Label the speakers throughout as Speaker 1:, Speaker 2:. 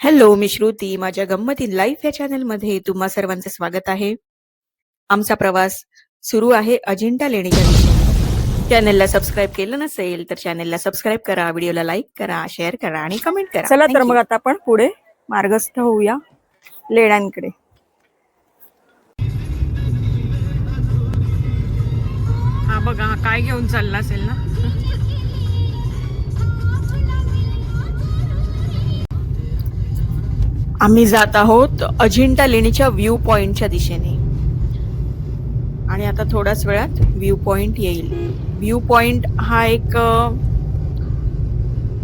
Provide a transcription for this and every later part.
Speaker 1: Hello मी श्रुती. माझ्या गंमतीन life या चॅनलमध्ये तुम्हा सर्वांचं स्वागत आहे. आमचा प्रवास सुरू आहे अजिंठा लेणीच्या दिशेने. चॅनलला सबस्क्राईब केलं नसेल तर चॅनलला सबस्क्राईब करा व्हिडिओला लाईक करा शेअर करा आणि कमेंट करा.
Speaker 2: चला तर. मग आता आपण पुढे मार्गस्थ होऊया लेण्यांकडे. हा बघा काय घेऊन चालला असेल ना?
Speaker 1: आम्ही जात आहोत अजिंठा लेणीच्या व्ह्यू पॉइंटच्या दिशेने. आणि आता थोड्याच वेळात व्ह्यू पॉइंट येईल. व्ह्यू पॉइंट हा एक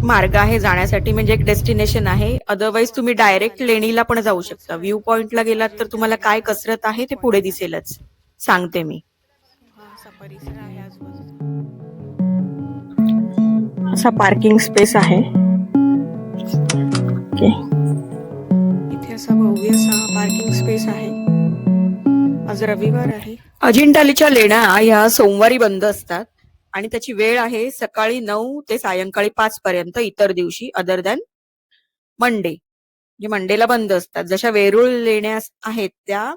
Speaker 1: मार्ग आहे जाण्यासाठी म्हणजे एक डेस्टिनेशन आहे. अदरवाईज तुम्ही डायरेक्ट लेणीला पण जाऊ शकता. व्ह्यू पॉइंटला गेलात तर तुम्हाला काय कसरत आहे ते पुढे दिसेलच. सांगते मी.
Speaker 2: असा पार्किंग स्पेस आहे. ओके
Speaker 1: असा भव्य असा पार्किंग स्पेस आहे. आज रविवार आहे. अजिंठालीच्या लेण्या ह्या सोमवारी बंद असतात आणि त्याची वेळ आहे सकाळी नऊ ते सायंकाळी पाच पर्यंत इतर दिवशी अदर दॅन मंडे म्हणजे मंडेला बंद असतात. जशा वेरूळ लेण्या आहेत त्या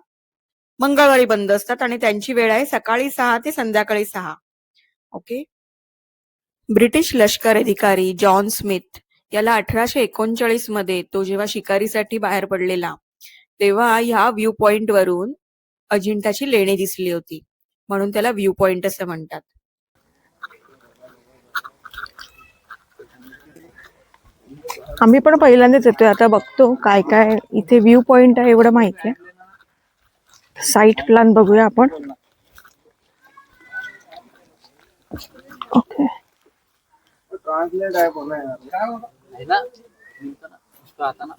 Speaker 1: मंगळवारी बंद असतात आणि त्यांची वेळ आहे सकाळी सहा ते संध्याकाळी सहा. ओके ब्रिटिश लष्कर अधिकारी जॉन स्मिथ याला अठराशे एकोणचाळीसमध्ये तो जेव्हा शिकारीसाठी बाहेर पडलेला तेव्हा ह्या व्ह्यू पॉइंट वरून अजिंठाची लेणी दिसली होती. म्हणून त्याला व्ह्यू पॉइंट असं म्हणतात.
Speaker 2: आम्ही पण पहिल्यांदाच येतोय. आता बघतो काय काय इथे व्ह्यू पॉइंट आहे एवढं माहिती आहे. साईट प्लॅन बघूया आपण. ओके Έλα, μην τώρα, να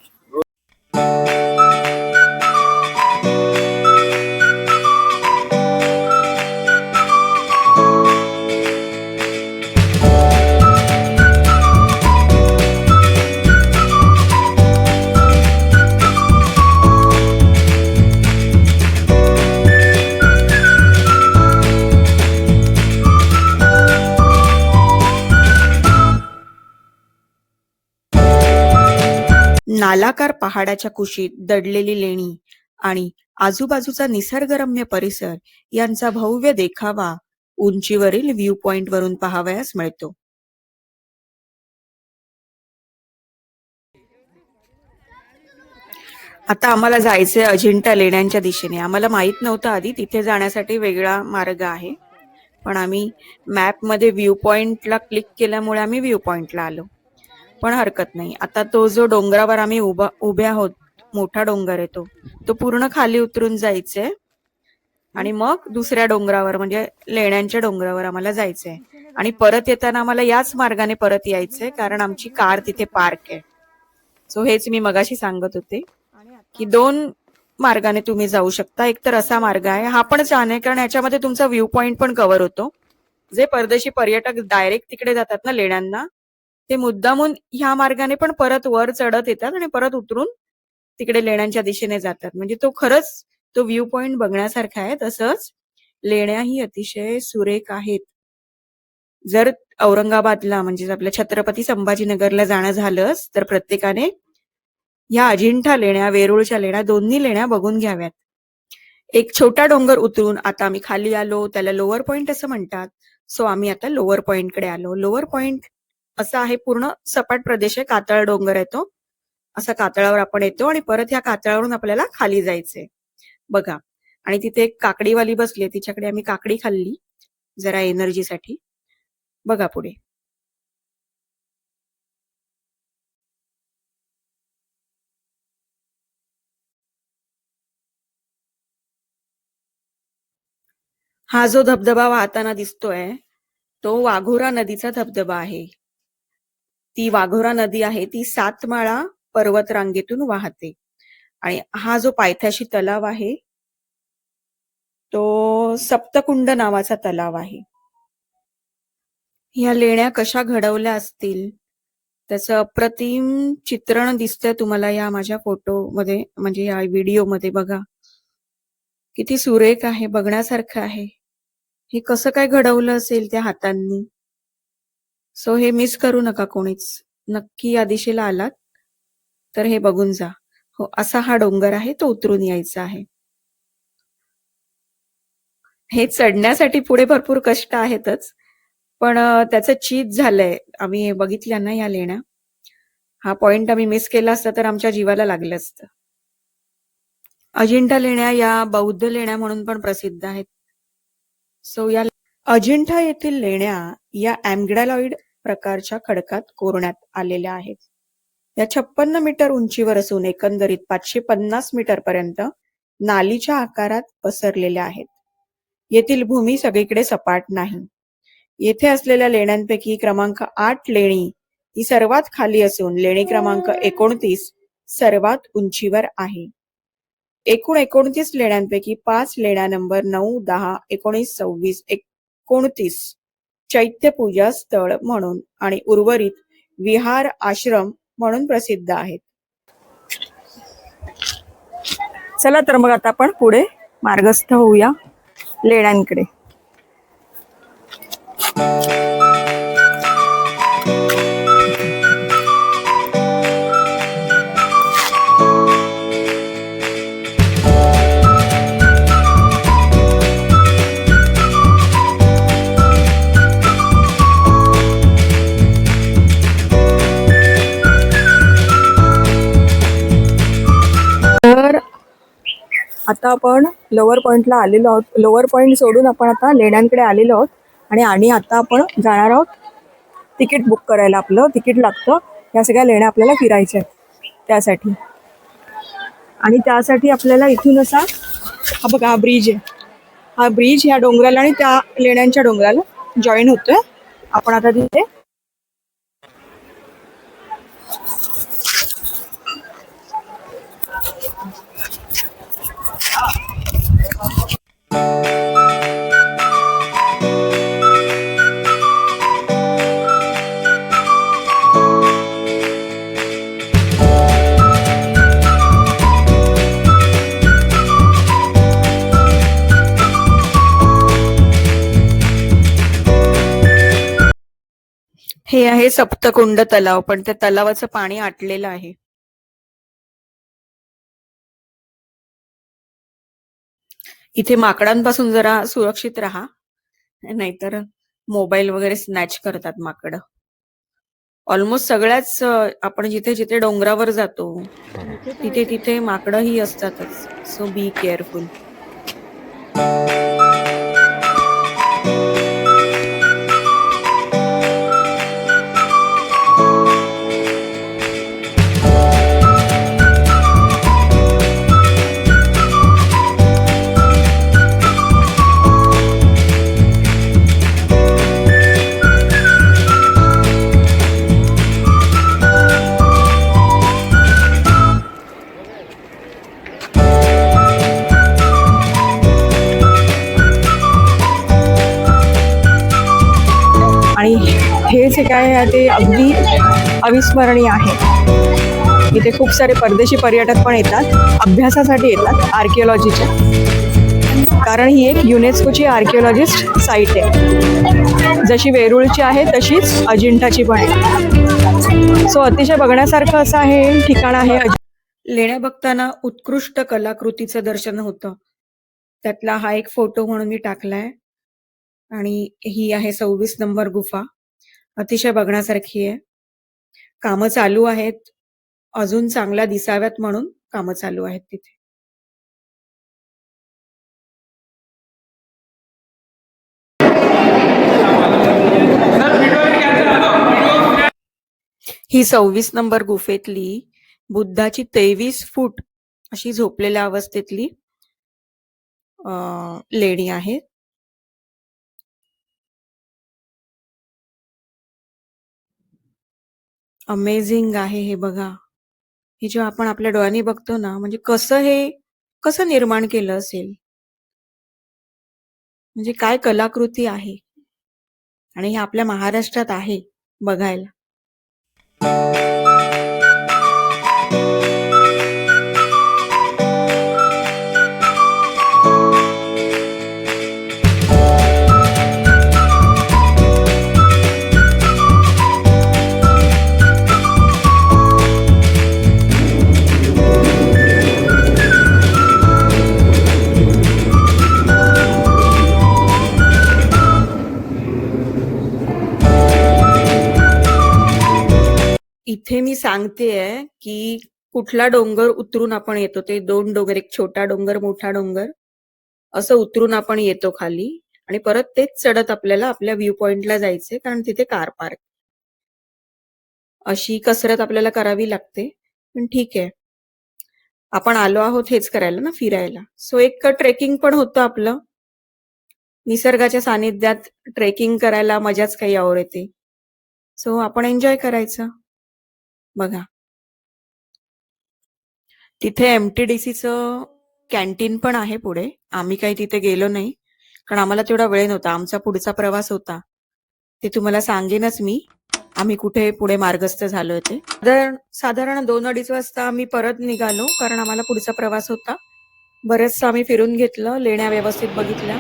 Speaker 1: नालाकार पहाडाच्या कुशीत दडलेली लेणी आणि आजूबाजूचा निसर्गरम्य परिसर यांचा भव्य देखावा उंचीवरील व्ह्यू पॉइंट वरून पाहावयास मिळतो. आता आम्हाला जायचंय अजिंठा लेण्यांच्या दिशेने. आम्हाला माहीत नव्हतं आधी तिथे जाण्यासाठी वेगळा मार्ग आहे. पण आम्ही मॅपमध्ये व्ह्यू पॉइंटला क्लिक केल्यामुळे आम्ही व्ह्यू पॉइंटला आलो. पण हरकत नाही. आता तो जो डोंगरावर आम्ही उभा उभे आहोत मोठा डोंगर आहे तो तो पूर्ण खाली उतरून जायचंय. आणि मग दुसऱ्या डोंगरावर म्हणजे लेण्यांच्या डोंगरावर आम्हाला जायचंय. आणि परत येताना आम्हाला याच मार्गाने परत यायचंय कारण आमची कार तिथे पार्क आहे. सो हेच मी मगाशी सांगत होते की दोन मार्गाने तुम्ही जाऊ शकता. एक तर असा मार्ग आहे हा पण छान आहे कारण याच्यामध्ये तुमचा व्ह्यू पॉइंट पण कव्हर होतो. जे परदेशी पर्यटक डायरेक्ट तिकडे जातात ना लेण्यांना ते मुद्दामून ह्या मार्गाने पण परत वर चढत येतात आणि परत उतरून तिकडे लेण्यांच्या दिशेने जातात. म्हणजे तो खरंच तो व्ह्यू पॉइंट बघण्यासारखा आहे. तसंच लेण्याही अतिशय सुरेख आहेत. जर औरंगाबादला म्हणजे आपल्या छत्रपती संभाजीनगरला जाणं झालंच तर प्रत्येकाने ह्या अजिंठा लेण्या वेरूळच्या लेण्या दोन्ही लेण्या बघून घ्याव्यात. एक छोटा डोंगर उतरून आता आम्ही खाली आलो त्याला लोअर पॉइंट असं म्हणतात. सो आम्ही आता लोअर पॉइंटकडे आलो. लोअर पॉइंट असा आहे पूर्ण सपाट प्रदेश आहे. कातळ डोंगर आहे तो. असा कातळावर आपण येतो आणि परत ह्या कातळावरून आपल्याला खाली जायचंय. बघा. आणि तिथे एक काकडीवाली बसली आहे, तिच्याकडे आम्ही काकडी खाल्ली. जरा एनर्जीसाठी बघा पुढे. हा जो धबधबा वाहताना दिसतोय तो वाघोरा नदीचा धबधबा आहे. ती वाघोरा नदी आहे ती सातमाळा पर्वत रांगेतून वाहते. आणि हा जो पायथ्याशी तलाव आहे तो सप्तकुंड नावाचा तलाव आहे. ह्या लेण्या कशा घडवल्या असतील त्याचं अप्रतिम चित्रण दिसतंय तुम्हाला या माझ्या फोटो मध्ये म्हणजे या व्हिडिओमध्ये बघा. किती सुरेख आहे बघण्यासारखं आहे. हे कसं काय घडवलं असेल त्या हातांनी? सो हे मिस करू नका कोणीच. नक्की या दिशेला आलात तर हे बघून जा. हो असा हा डोंगर आहे तो उतरून यायचा आहे. हे चढण्यासाठी पुढे भरपूर कष्ट आहेतच पण त्याचं चीज झालंय. आम्ही बघितल्या ना या लेण्या. हा पॉइंट आम्ही मिस केला असता तर आमच्या जीवाला लागलं असतं. अजिंठा लेण्या या बौद्ध लेण्या म्हणून पण प्रसिद्ध आहेत. सो या अजिंठा येथील लेण्या या अँग्डॅलॉइड प्रकारच्या खडकात कोरण्यात आलेल्या आहेत. या छप्पन्न मीटर उंचीवर असून एकंदरीत पाचशे पन्नास मीटर पर्यंत नालीच्या आकारात पसरलेल्या आहेत. येथील भूमी सगळीकडे सपाट नाही. येथे असलेल्या लेण्यांपैकी क्रमांक आठ लेणी ही सर्वात खाली असून लेणी क्रमांक एकोणतीस सर्वात उंचीवर आहे. एकूण एकोणतीस लेण्यांपैकी पाच लेण्या नंबर नऊ दहा एकोणीस सव्वीस एकोणतीस चैत्यपूजा स्थळ म्हणून आणि उर्वरित विहार आश्रम म्हणून प्रसिद्ध आहेत.
Speaker 2: चला तर मग आता आपण पुढे मार्गस्थ होऊया लेण्यांकडे. आता आपण लोअर पॉईंटला आलेलो आहोत. लोअर पॉईंट सोडून आपण आता लेण्यांकडे आलेलो आहोत. आणि आणि आता आपण जाणार आहोत तिकीट बुक करायला आपलं. तिकीट लागतं. या सगळ्या लेण्या आपल्याला फिरायच्या आहेत. त्यासाठी. आणि त्यासाठी आपल्याला इथून असा हा बघा हा ब्रिज आहे. हा ब्रिज ह्या डोंगराला आणि त्या लेण्यांच्या डोंगराला जॉईन होतोय. आपण आता तिथे
Speaker 1: हे आहे सप्तकुंड तलाव पण त्या तलावाचं पाणी आटलेलं आहे. इथे माकडांपासून जरा सुरक्षित राहा नाहीतर मोबाईल वगैरे स्नॅच करतात माकड. ऑलमोस्ट सगळ्याच आपण जिथे जिथे डोंगरावर जातो तिथे तिथे माकडं ही असतातच. सो बी केअरफुल
Speaker 2: आणि हे जे काय आहे ते अगदी अविस्मरणीय आहे. इथे खूप सारे परदेशी पर्यटक पण येतात अभ्यासासाठी येतात आर्किओलॉजीच्या. कारण ही एक युनेस्कोची आर्किओलॉजिस्ट साईट आहे. जशी वेरूळची आहे तशीच अजिंठाची पण आहे. सो अतिशय बघण्यासारखं असं आहे ठिकाण आहे
Speaker 1: लेण्या बघताना उत्कृष्ट कलाकृतीचं दर्शन होतं. त्यातला हा एक फोटो म्हणून मी टाकलाय. आणि ही आहे सव्वीस नंबर गुफा. अतिशय बघण्यासारखी आहे. कामं चालू आहेत. अजून चांगल्या दिसाव्यात म्हणून कामं चालू आहेत तिथे. ही सव्वीस नंबर गुफेतली बुद्धाची तेवीस फूट अशी झोपलेल्या अवस्थेतली लेणी आहे. अमेझिंग आहे हे बघा. हे जेव्हा आपण आपल्या डोळ्यांनी बघतो ना म्हणजे कसं हे कसं निर्माण केलं असेल? म्हणजे काय कलाकृती आहे? आणि हे आपल्या महाराष्ट्रात आहे बघायला. इथे मी सांगतेय की कुठला डोंगर उतरून आपण येतो ते दोन डोंगर एक छोटा डोंगर मोठा डोंगर असं उतरून आपण येतो खाली आणि परत तेच चढत आपल्याला आपल्या व्ह्यू पॉइंटला जायचंय कारण तिथे कार पार्क अशी कसरत आपल्याला करावी लागते पण ठीक आहे. आपण आलो आहोत हेच करायला ना फिरायला. सो एक ट्रेकिंग पण होतं आपलं. निसर्गाच्या सानिध्यात ट्रेकिंग करायला मजाच काही आवड येते. सो आपण एन्जॉय करायचं. बघा. तिथे एमटीडीसीचं कॅन्टीन पण आहे पुढे. आम्ही काही तिथे गेलो नाही. कारण आम्हाला तेवढा वेळ नव्हता. आमचा पुढचा प्रवास होता. ते तुम्हाला सांगेनच मी. आम्ही कुठे पुढे मार्गस्थ झालो ते साधारण साधारण दोन अडीच वाजता आम्ही परत निघालो. कारण आम्हाला पुढचा प्रवास होता. बरेचसं आम्ही फिरून घेतलं. लेण्या व्यवस्थित बघितल्या.